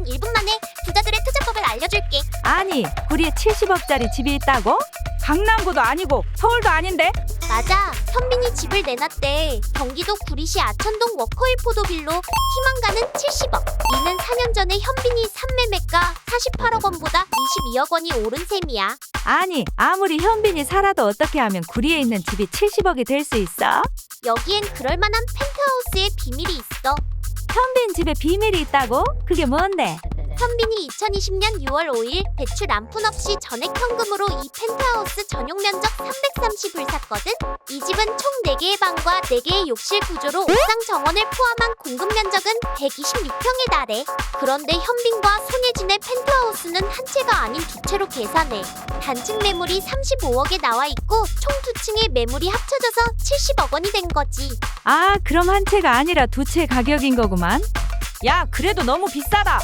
단 1분 만에 부자들의 투자법을 알려줄게. 아니, 구리에 70억짜리 집이 있다고? 강남구도 아니고 서울도 아닌데 맞아. 현빈이 집을 내놨대. 경기도 구리시 아천동 워커힐 포도빌로 희망가는 70억. 이는 4년 전에 현빈이 산매매가 48억 원보다 22억 원이 오른 셈이야. 아니, 아무리 현빈이 살아도 어떻게 하면 구리에 있는 집이 70억이 될 수 있어? 여기엔 그럴 만한 펜트하우스의 비밀이 있어. 현빈 집에 비밀이 있다고? 그게 뭔데? 현빈이 2020년 6월 5일 대출 한푼 없이 전액 현금으로 이 펜트하우스 전용 면적 330을 샀거든. 이 집은 총 4개의 방과 4개의 욕실 구조로 옥상 정원을 포함한 공급 면적은 126평에 달해. 그런데 현빈과 손예진의 펜트하우스는 한 채가 아닌 두 채로 계산해. 단층 매물이 35억에 나와 있고 총 두 층의 매물이 합쳐져서 70억 원이 된 거지. 아, 그럼 한 채가 아니라 두 채 가격인 거구만. 야 그래도 너무 비싸다